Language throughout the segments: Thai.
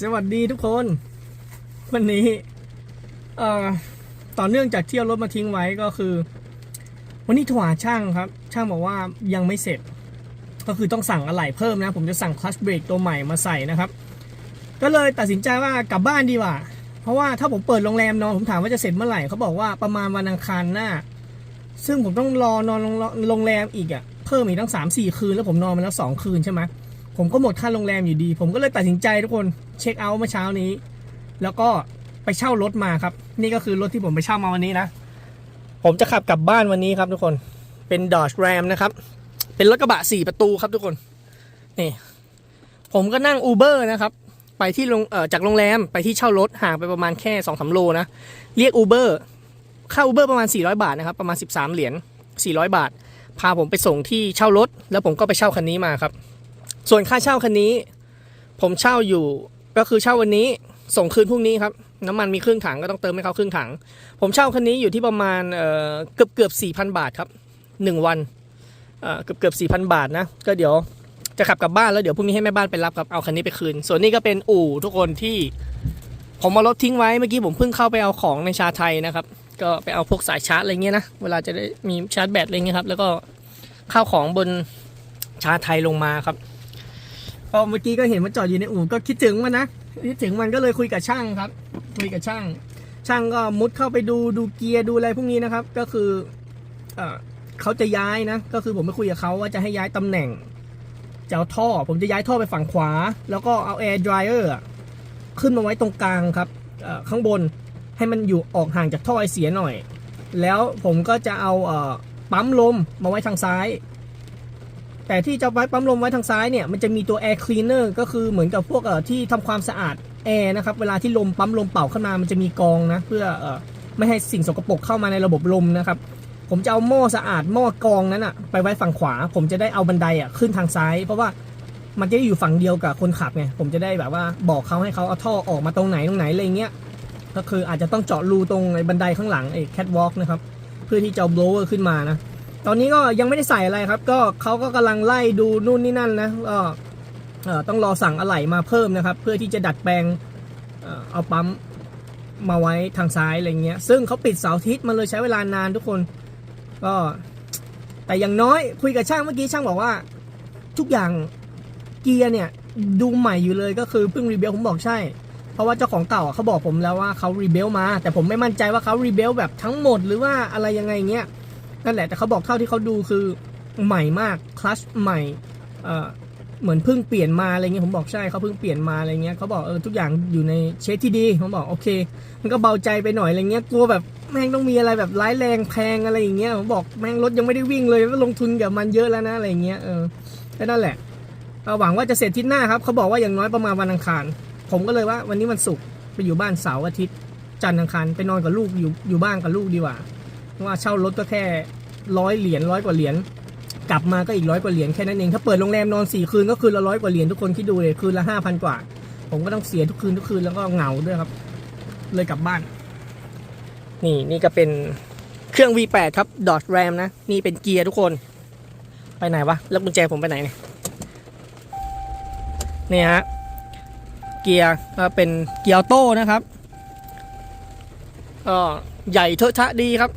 สวัสดีทุกคน วันนี้เอ่อต่อเนื่องจากเที่ยวรถมาทิ้งไว้ก็คือ วันนี้โทรหาช่างครับ ช่างบอกว่ายังไม่เสร็จ ก็คือต้องสั่งอะไหล่เพิ่มนะ ผมจะสั่งคลัชเบรกตัวใหม่มาใส่นะครับ ก็เลยตัดสินใจว่ากลับบ้านดีกว่า เพราะว่าถ้าผมเปิดโรงแรมนอนผมถามว่าจะเสร็จเมื่อไหร่เขาบอกว่าประมาณวันอังคารหน้า ซึ่งผมต้องรอนอนโรงแรมอีกอะ่ะเพิ่มอีกตั้งสามสี่คืนแล้วผมนอนมาแล้วสองคืนใช่ไหม ผมก็หมดค่าโรงแรมอยู่ดี ผมก็เลยตัดสินใจทุกคนเช็คเอาท์เมื่อเช้านี้ แล้วก็ไปเช่ารถมาครับ นี่ก็คือรถที่ผมไปเช่ามาวันนี้นะ ผมจะขับกลับบ้านวันนี้ครับทุกคนเป็น Dodge Ram นะครับ เป็นรถกระบะสี่ประตูครับทุกคนนี่ผมก็นั่ง Uber นะครับ ไปที่โรงเอ่อจากโรงแรมไปที่เช่ารถห่างไปประมาณแค่2อสโลนะเรียก Uber ค่า Uber ประมาณ 400 บาทนะครับ ประมาณ 13 เหรียญ400 บาท พาผมไปส่งที่เช่ารถ แล้วผมก็ไปเช่าคันนี้มาครับ ส่วนค่าเช่าคันนี้ ผมเช่าอยู่ก็คือเช่าวันนี้ส่งคืนพรุ่งนี้ครับ น้ำมันมีครึ่งถังก็ต้องเติมให้เขาครึ่งถัง ผมเช่าคันนี้อยู่ที่ประมาณเกือบเกือบ4,000บาทครับ1วันเอ่อเกือบเกือบ4,000บาทนะ ก็เดี๋ยวจะขับกลับบ้านแล้วเดี๋ยวพรุ่งนี้ให้แม่บ้านไปรับครับเอาคันนี้ไปคืน ส่วนนี้ก็เป็นอู่ทุกคนที่ผมเอารถทิ้งไว้เมื่อกี้ผมเพิ่งเข้าไปเอาของในชาไทยนะครับ ก็ไปเอาพวกสายชาร์จอะไรเงี้ยนะเวลาจะได้มีชาร์จแบตอะไรเงี้ยครับแล้วก็ข้าวของบนชาไทยลงมาครับ พอเมื่อกี้ก็เห็นมันจอดอยู่ในอู่ก็คิดถึงมันนะคิดถึงมันก็เลยคุยกับช่างครับ คุยกับช่าง ช่างก็มุดเข้าไปดูดูเกียร์ดูอะไรพวกนี้นะครับ ก็คือเออเขาจะย้ายนะ ก็คือผมไปคุยกับเขาว่าจะให้ย้ายตำแหน่งจะเอาท่อ ผมจะย้ายท่อไปฝั่งขวา แล้วก็เอาแอร์ดรายเออร์ขึ้นมาไว้ตรงกลางครับข้างบนให้มันอยู่ออกห่างจากท่อไอเสียหน่อย แล้วผมก็จะเอาอปั๊มลมมาไว้ทางซ้าย แต่ที่จะไว้ปั๊มลมไว้ทางซ้ายเนี่ยมันจะมีตัว Air Cleaner ก็คือเหมือนกับพวกเอ่อที่ทำความสะอาดแอร์นะครับเวลาที่ลมปั๊มลมเป่าเข้ามามันจะมีกองนะเพื่อเอ่อไม่ให้สิ่งสกปรกเข้ามาในระบบลมนะครับผมจะเอาหม้อสะอาดหม้อกองนั้นอะไปไว้ฝั่งขวา ผมจะได้เอาบันไดอะขึ้นทางซ้าย เพราะว่ามันจะอยู่ฝั่งเดียวกับคนขับไงผมจะได้แบบว่าบอกเขาให้เขาเอาท่อออกมาตรงไหนตรงไหนอะไรเงี้ยก็คืออาจจะต้องเจาะรูตรงไอ้บันไดข้างหลังไอ้แคทวอล์กนะครับเพื่อที่จะเอาโบลเวอร์ขึ้นมานะ ตอนนี้ก็ยังไม่ได้ใส่อะไรครับ ก็เขาก็กำลังไล่ดูนู่นนี่นั่นนะก็ต้องรอสั่งอะไหล่มาเพิ่มนะครับ เพื่อที่จะดัดแปลงเอาปั๊มมาไว้ทางซ้ายอะไรเงี้ย ซึ่งเขาปิดเสาร์อาทิตย์มันเลยใช้เวลานานทุกคน ก็แต่อย่างน้อยคุยกับช่างเมื่อกี้ช่างบอกว่า ทุกอย่างเกียร์เนี่ยดูใหม่อยู่เลยก็คือเพิ่งรีเบลผมบอกใช่ เพราะว่าเจ้าของเก่าเขาบอกผมแล้วว่าเขารีเบลมา แต่ผมไม่มั่นใจว่าเขารีเบลแบบทั้งหมดหรือว่าอะไรยังไงเงี้ย นั่นแหละแต่เขาบอกเท่าที่เขาดูคือใหม่มากคลัชใหม่เอ่อเหมือนเพิ่งเปลี่ยนมาอะไรเงี้ยผมบอกใช่เขาเพิ่งเปลี่ยนมาอะไรเงี้ยเขาบอกเออทุกอย่างอยู่ในเชฟที่ดีผมบอกโอเค มันก็เบาใจไปหน่อยอะไรเงี้ยกลัวแบบแม่งต้องมีอะไรแบบร้ายแรงแพงอะไรอย่างเงี้ยผมบอกแม่งรถยังไม่ได้วิ่งเลยก็ลงทุนกับมันเยอะแล้วนะอะไรเงี้ยเออก็นั่นแหละเอาหวังว่าจะเสร็จทิศหน้าครับเขาบอกว่าอย่างน้อยประมาณวันอังคาร ผมก็เลยว่าวันนี้วันศุกร์ไปอยู่บ้านเสาร์อาทิตย์จันทร์อังคารไปนอนกับลูกอยู่อยู่บ้านกับลูกดีกว่า ว่าเช่ารถก็แค่ร้อยเหรียญร้อยกว่าเหรียญกลับมาก็อีกร้อยกว่าเหรียญแค่นั้นเองถ้าเปิดโรงแรมนอนสี่คืนก็คืนละร้อยกว่าเหรียญทุกคนคิดดูเลยคืนละห้าพันกว่า ผมก็ต้องเสียทุกคืนทุกคืนแล้วก็เหงาด้วยครับ เลยกลับบ้าน นี่นี่ก็เป็นเครื่อง V8 ครับ Dodge Ram นะ นี่เป็นเกียร์ทุกคน ไปไหนวะ แล้วกุญแจผมไปไหนเนี่ยนี่ฮะเกียร์ก็เป็นเกียร์โต้นะครับก็ใหญ่เทอะทะดีครับ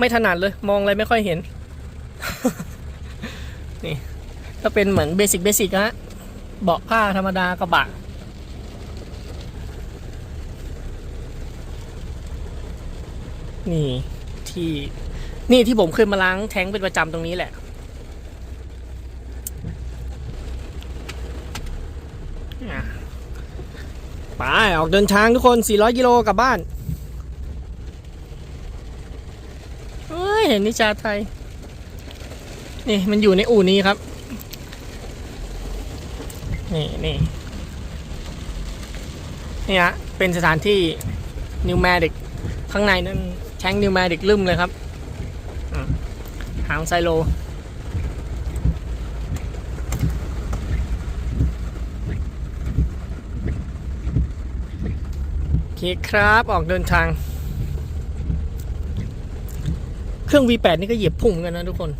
ไม่ถนัดเลย มองอะไรไม่ค่อยเห็น นี่ก็เป็นเหมือนเบสิกเบสิกฮะเบาะผ้าธรรมดากระบะนี่ที่นี่ที่ผมเคยมาล้างแท้งเป็นประจำตรงนี้แหละอะไป ออกเดินทางทุกคน 400 กิโลกลับบ้าน เฮ้ยเห็ นนิชาไทย นี่มันอยู่ในอู่นี้ครับ นี่นี่นี่ฮะเป็นสถานที่นิวแมดิกข้างในนั้นแท้งนิวแมดิกลืมเลยครับหางไซโลโอเคครับออกเดินทาง เครื่อง V8 นี่ก็เหยียบพุ่งกันนะทุกคน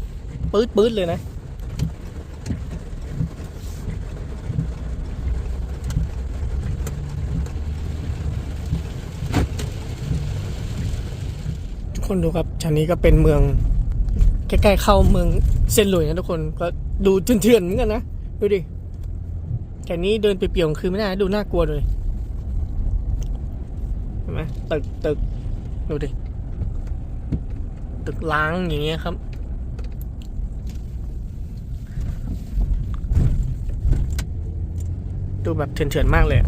ปื๊ดปื๊ดเลยนะ ทุกคนดูครับชั้นนี้ก็เป็นเมือง ใกล้ๆเข้าเมืองเซนหลุยนะทุกคนก็ดูเถื่อนๆเหมือนกันนะ ดูดิแต่นี้เดินไปเปี่ยวคือไม่น่าดูน่ากลัวเลยเห็นไหมตึกตึกดูดิ ตึกล้างอย่างเงี้ยครับ ดูแบบเถื่อนๆมากเลย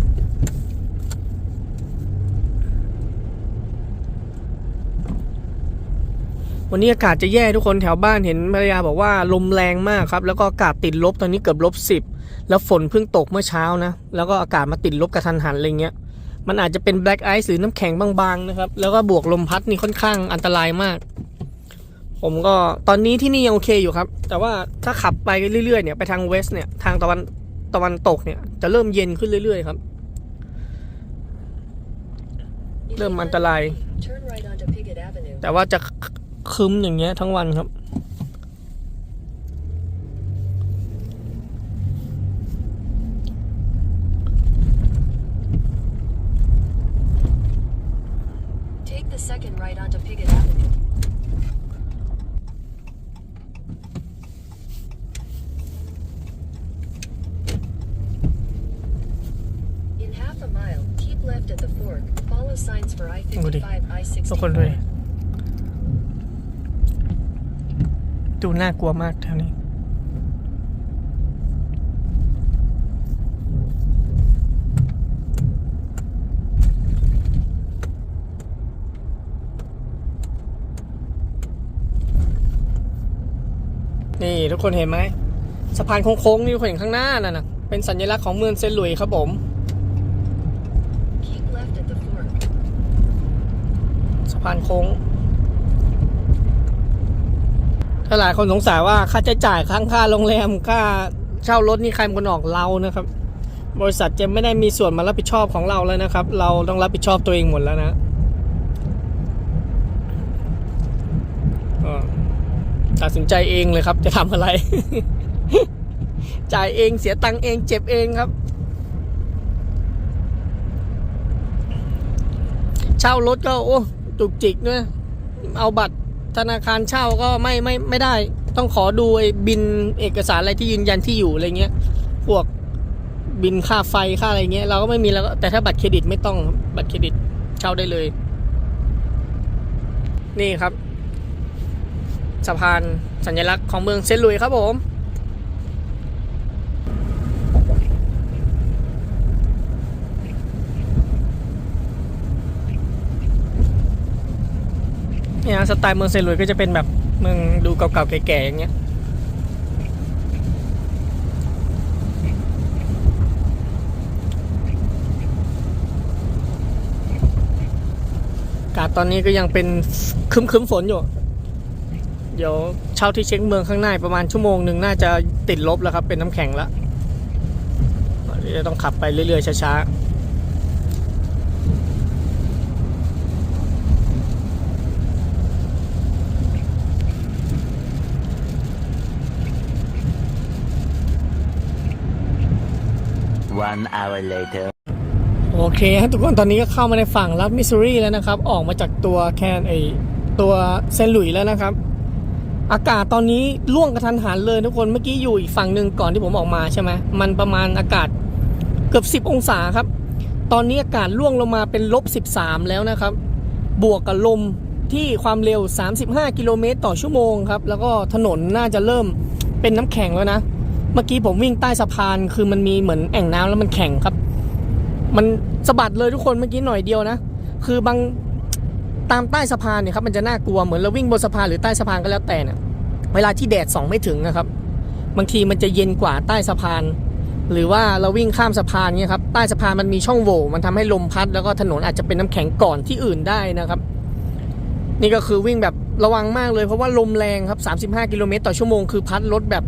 วันนี้อากาศจะแย่ทุกคนแถวบ้านเห็นภรรยาบอกว่าลมแรงมากครับ แล้วก็อากาศติดลบตอนนี้เกือบลบสิบแล้วฝนเพิ่งตกเมื่อเช้านะ แล้วก็อากาศมาติดลบกระทันหันอะไรเงี้ย มันอาจจะเป็นแบล็ k ไอซ์หรือน้ำแข็งบางๆนะครับ แล้วก็บวกลมพัดนี่ค่อนข้างอันตรายมาก ผมก็ตอนนี้ที่นี่ยังโอเคอยู่ครับ แต่ว่าถ้าขับไปเรื่อยๆเนี่ยไปทางเวสเนี่ยทางตะวันตะวันตกเนี่ย จะเริ่มเย็นขึ้นเรื่อยๆครับ เริ่มอันตราย Turn right onto Piggott Avenue. แต่ว่าจะครึ้มอย่างเงี้ยทั้งวันครับ ทุกคนเลย ดูน่ากลัวมากแถวนี้ นี่ทุกคนเห็นไหมสะพานโค้งๆนี่คนเห็นข้างหน้านั่นนะเป็นสัญลักษณ์ของเมืองเซนหลุยส์ครับผม พานโค้ง ถ้าหลายคนสงสัยว่าค่าใช้จ่ายค่าค่าโรงแรมค่าเช่ารถนี่ใครเป็นคนออกเรานะครับ บริษัทจะไม่ได้มีส่วนมารับผิดชอบของเราแล้วนะครับ เราต้องรับผิดชอบตัวเองหมดแล้วนะตัดสินใจเองเลยครับ จะทำอะไร จ่ายเองเสียตังค์เองเจ็บเองครับ เช่ารถก็โอ้ จุกจิกด้วยเอาบัตรธนาคารเช่าก็ไม่ไม่ไม่ได้ ต้องขอดูไอ้บินเอกสารอะไรที่ยืนยันที่อยู่อะไรเงี้ยพวกบินค่าไฟค่าอะไรเงี้ยเราก็ไม่มีแล้วแต่ถ้าบัตรเครดิตไม่ต้องบัตรเครดิตเช่าได้เลย นี่ครับ สะพานสัญลักษณ์ของเมืองเซนต์ลุยครับผม เนี่ยสไตล์เมืองเซนต์หลุยส์ก็จะเป็นแบบเมืองดูเก่าๆแก่ๆอย่างเงี้ยอากาศตอนนี้ก็ยังเป็นคึ้มๆฝนอยู่ เดี๋ยวเช่าที่เช็คเมืองข้างหน้าประมาณชั่วโมงหนึ่งน่าจะติดลบแล้วครับเป็นน้ำแข็งแล้วเดี๋ยวจะต้องขับไปเรื่อยๆช้าๆ One hour later. โอเคฮะทุกคนตอนนี้ก็เข้ามาในฝั่งรัฐมิสซูรีแล้วนะครับ ออกมาจากตัวแคนไอตัวเซนหลุยแล้วนะครับ อากาศตอนนี้ล่วงกระทันหันเลยทุกคนเมื่อกี้อยู่อีกฝั่งหนึ่งก่อนที่ผมออกมาใช่ไหมมันประมาณอากาศเกือบ 10 องศาครับ ตอนนี้อากาศล่วงลงมาเป็นลบ 13 แล้วนะครับ บวกกับลมที่ความเร็ว 35 กิโลเมตรต่อชั่วโมงครับ แล้วก็ถนนน่าจะเริ่มเป็นน้ำแข็งแล้วนะ เมื่อกี้ผมวิ่งใต้สะพานคือมันมีเหมือนแอ่งน้ำแล้วมันแข็งครับ มันสะบัดเลยทุกคนเมื่อกี้หน่อยเดียวนะ คือบางตามใต้สะพานเนี่ยครับมันจะน่ากลัวเหมือนเราวิ่งบนสะพานหรือใต้สะพานก็แล้วแต่เนี่ยเวลาที่แดดส่องไม่ถึงนะครับ บางทีมันจะเย็นกว่าใต้สะพาน หรือว่าเราวิ่งข้ามสะพานเนี่ยครับใต้สะพานมันมีช่องโหว่มันทำให้ลมพัด แล้วก็ถนนอาจจะเป็นน้ำแข็งก่อนที่อื่นได้นะครับ นี่ก็คือวิ่งแบบระวังมากเลยเพราะว่าลมแรงครับ 35 กิโลเมตรต่อชั่วโมงคือพัดรถแบบ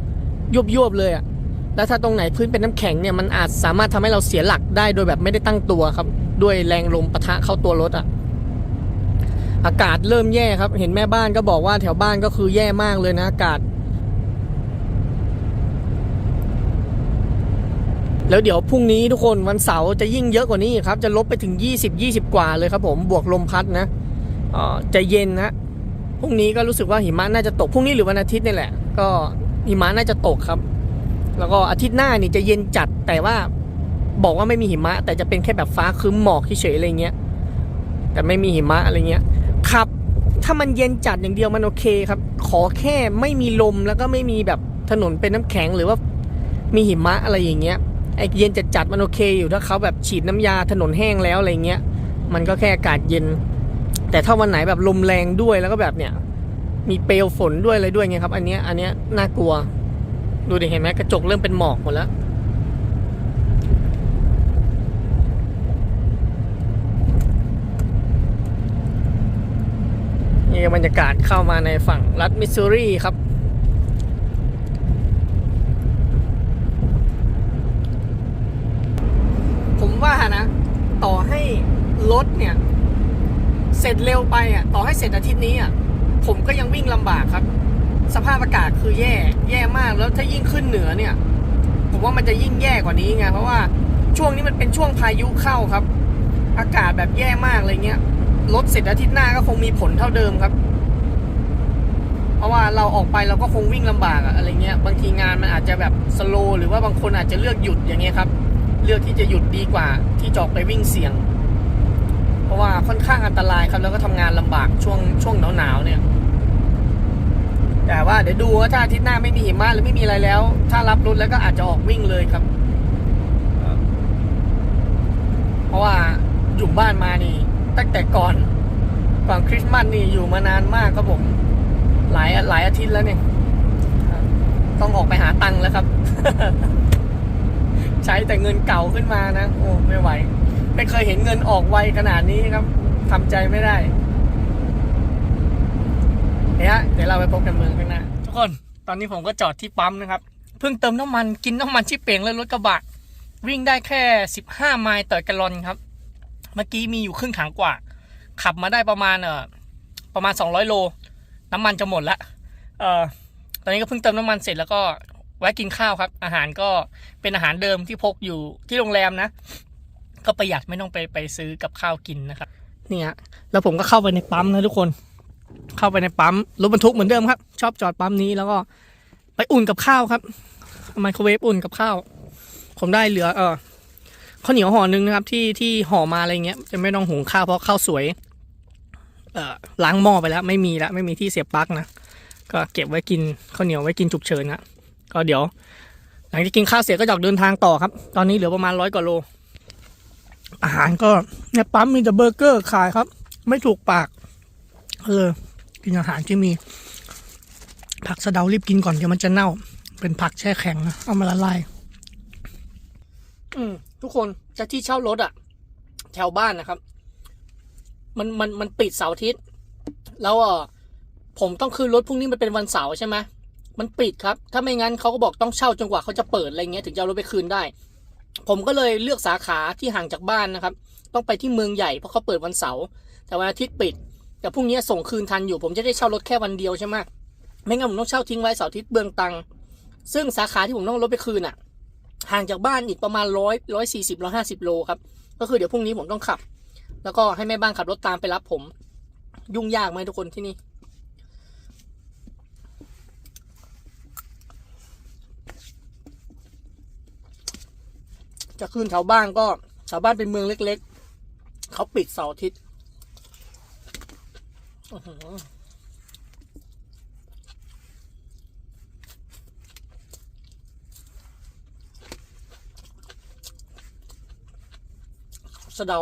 ยวบๆเลยอะแล้วถ้าตรงไหนพื้นเป็นน้ำแข็งเนี่ยมันอาจสามารถทำให้เราเสียหลักได้โดยแบบไม่ได้ตั้งตัวครับ ด้วยแรงลมปะทะเข้าตัวรถอะอากาศเริ่มแย่ครับ เห็นแม่บ้านก็บอกว่าแถวบ้านก็คือแย่มากเลยนะอากาศ แล้วเดี๋ยวพรุ่งนี้ทุกคนวันเสาร์จะยิ่งเยอะกว่านี้ครับ จะลบไปถึง 20 20 กว่าเลยครับผมบวกลมพัดนะอ่อจะเย็นนะพรุ่งนี้ก็รู้สึกว่าหิมะน่าจะตกพรุ่งนี้หรือวันอาทิตย์นี่แหละ ก็ หิมะน่าจะตกครับ แล้วก็อาทิตย์หน้านี่จะเย็นจัดแต่ว่าบอกว่าไม่มีหิมะ แต่จะเป็นแค่แบบฟ้าครึ้มหมอกเฉยๆอะไรเงี้ย แต่ไม่มีหิมะอะไรเงี้ยขับ ถ้ามันเย็นจัดอย่างเดียวมันโอเคครับ ขอแค่ไม่มีลมแล้วก็ไม่มีแบบถนนเป็นน้ำแข็งหรือว่ามีหิมะอะไรอย่างเงี้ยไอเย็นจัดจัดมันโอเค อยู่ถ้าเขาแบบฉีดน้ำยาถนนแห้งแล้วอะไรเงี้ย มันก็แค่อากาศเย็น แต่ถ้าวันไหนแบบลมแรงด้วยแล้วก็แบบเนี้ย มีเปลวฝนด้วยอะไรด้วยเงี้ยครับ อันเนี้ยอันเนี้ยน่ากลัว ดูดิเห็นไหมกระจกเริ่มเป็นหมอกหมดแล้วนี่บรรยากาศเข้ามาในฝั่งรัฐมิสซูรีครับผมว่านะต่อให้รถเนี่ย เสร็จเร็วไปอะ ต่อให้เสร็จอาทิตย์นี้อะ ผมก็ยังวิ่งลำบากครับ สภาพอากาศคือแย่ แย่มากแล้วถ้ายิ่งขึ้นเหนือเนี่ย ผมว่ามันจะยิ่งแย่กว่านี้ไงเพราะว่าช่วงนี้มันเป็นช่วงพายุเข้าครับ อากาศแบบแย่มากอะไรเงี้ยรถเสร็จอาทิตย์หน้าก็คงมีผลเท่าเดิมครับ เพราะว่าเราออกไปเราก็คงวิ่งลำบากอะอะไรเงี้ย บางทีงานมันอาจจะแบบสโลหรือว่าบางคนอาจจะเลือกหยุดอย่างเงี้ยครับ เลือกที่จะหยุดดีกว่า ที่จอกไปวิ่งเสี่ยง เพราะว่าค่อนข้างอันตรายครับแล้วก็ทำงานลำบากช่วงช่วงหนาวๆเนี่ย แต่ว่าเดี๋ยวดูว่าถ้าอาทิตย์หน้าไม่มีหิมะหรือไม่มีอะไรแล้ว ถ้ารับรถแล้วก็อาจจะออกวิ่งเลยครับ เพราะว่าอยู่บ้านมานี่ ตั้งแต่ก่อนก่อนคริสต์มาสนี่อยู่มานานมากครับผม หลายหลายอาทิตย์แล้วเนี่ย ต้องออกไปหาตังค์แล้วครับ ใช้แต่เงินเก่าขึ้นมานะ โอ้ไม่ไหว ไม่เคยเห็นเงินออกไวขนาดนี้ครับทำใจไม่ได้ เนี่ยเดี๋ยวเราไปพบกันเมืองข้างหน้าทุกคนตอนนี้ผมก็จอดที่ปั๊มนะครับ เพิ่งเติมน้ำมันกินน้ำมันชิปเป่งแล้วรถกระบะ วิ่งได้แค่ 15 ไมล์ต่อกลลอนครับ เมื่อกี้มีอยู่ครึ่งถังกว่า ขับมาได้ประมาณเอ่อประมาณ 200 โล น้ำมันจะหมดละเอ่อตอนนี้ก็เพิ่งเติมน้ำมันเสร็จแล้วก็แวะกินข้าวครับ อาหารก็เป็นอาหารเดิมที่พกอยู่ที่โรงแรมนะ ก็ประหยัดไม่ต้องไปไปซื้อกับข้าวกินนะครับ เนี่ย แล้วผมก็เข้าไปในปั๊มนะทุกคน เข้าไปในปั๊มรถบรรทุกเหมือนเดิมครับ ชอบจอดปั๊มนี้แล้วก็ไปอุ่นกับข้าวครับไมโครเวฟอุ่นกับข้าว ผมได้เหลือเออข้าวเหนียวห่อหนึงนะครับ ที่ที่ห่อมาอะไรเงี้ย จะไม่ต้องหุงข้าวเพราะข้าวสวย เอ่อล้างหม้อไปแล้ว ไม่มีแล้วไม่มีที่เสียบปลั๊กนะก็เก็บไว้กินข้าวเหนียวไว้กินฉุกเฉินนะก็เดี๋ยว หลังจากกินข้าวเสร็จก็จะออกเดินทางต่อครับ ตอนนี้เหลือประมาณร้อยกว่าโล อาหารก็ในปั๊มมีแต่เบอร์เกอร์ขายครับ ไม่ถูกปาก ก็เออกินอาหารที่มี ผักสะเดารีบกินก่อนเดี๋ยวมันจะเน่า เป็นผักแช่แข็งนะเอามาละลายอืมทุกคนจะที่เช่ารถอะแถวบ้านนะครับ มันมันมันปิดเสาร์อาทิตย์ แล้วเออผมต้องคืนรถพรุ่งนี้มันเป็นวันเสาร์ใช่ไหมมันปิดครับ ถ้าไม่งั้นเขาก็บอกต้องเช่าจนกว่าเขาจะเปิดอะไรเงี้ยถึงจะเอารถไปคืนได้ ผมก็เลยเลือกสาขาที่ห่างจากบ้านนะครับ ต้องไปที่เมืองใหญ่เพราะเขาเปิดวันเสาร์แต่วันอาทิตย์ปิด แต่พรุ่งนี้ส่งคืนทันอยู่ ผมจะได้เช่ารถแค่วันเดียวใช่ไหมไม่งั้นผมต้องเช่าทิ้งไว้เสาร์อาทิตย์เบืองตังค์ซึ่งสาขาที่ผมต้องรถไปคืนอะ ห่างจากบ้านอีกประมาณร้อยร้อยสี่สิบร้อยห้าสิบโลครับ ก็คือเดี๋ยวพรุ่งนี้ผมต้องขับ แล้วก็ให้แม่บ้านขับรถตามไปรับผม ยุ่งยากไหมทุกคนที่นี่จะขึ้นแถวบ้านก็แถวบ้านเป็นเมืองเล็ก ๆ เขาปิดเสาร์อาทิตย์ สะเดา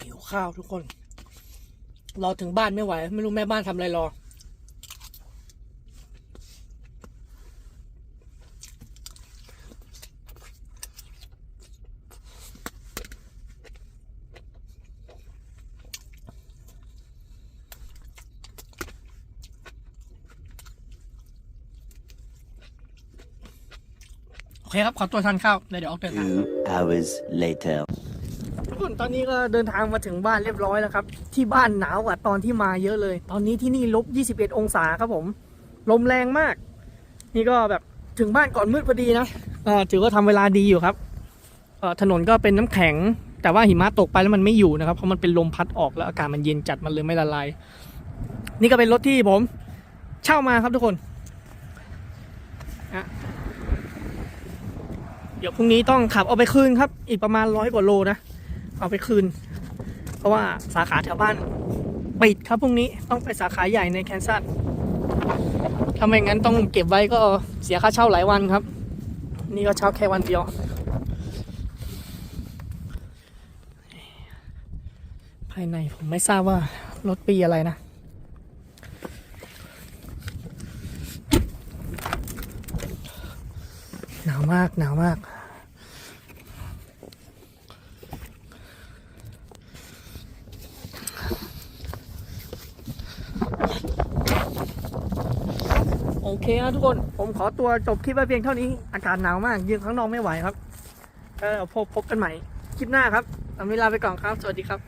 หิวข้าวทุกคน รอถึงบ้านไม่ไหว ไม่รู้แม่บ้านทำอะไรรอ เคครับ ขอตัวทานข้าวแล้วเดี๋ยวออกเดินทาง Two hours later. ทุกคนตอนนี้ก็เดินทางมาถึงบ้านเรียบร้อยแล้วครับ ที่บ้านหนาวกว่าตอนที่มาเยอะเลย ตอนนี้ที่นี่ลบ 21 องศาครับผม ลมแรงมาก นี่ก็แบบถึงบ้านก่อนมืดพอดีนะเอ่อถือว่าทำเวลาดีอยู่ครับเอ่อถนนก็เป็นน้ำแข็ง แต่ว่าหิมะตกไปแล้วมันไม่อยู่นะครับ เพราะมันเป็นลมพัดออกแล้วอากาศมันเย็นจัดมันเลยไม่ละลาย นี่ก็เป็นรถที่ผม เช่ามาครับทุกคนอะ เดี๋ยวพรุ่งนี้ต้องขับเอาไปคืนครับ อีกประมาณร้อยกว่าโลนะ เอาไปคืน เพราะว่าสาขาแถวบ้านปิดครับพรุ่งนี้ต้องไปสาขาใหญ่ในแคนซัสถ้าไม่งั้นต้องเก็บไว้ก็เสียค่าเช่าหลายวันครับ นี่ก็เช่าแค่วันเดียว ภายในผมไม่ทราบว่ารถปีอะไรนะ หนาวมากหนาวมาก โอเคครับทุกคน ผมขอตัวจบคลิปไว้เพียงเท่านี้ อากาศหนาวมาก ยืนข้างนอกไม่ไหวครับก็พบพบกันใหม่ คลิปหน้าครับเอาเวลาไปก่อนครับ สวัสดีครับ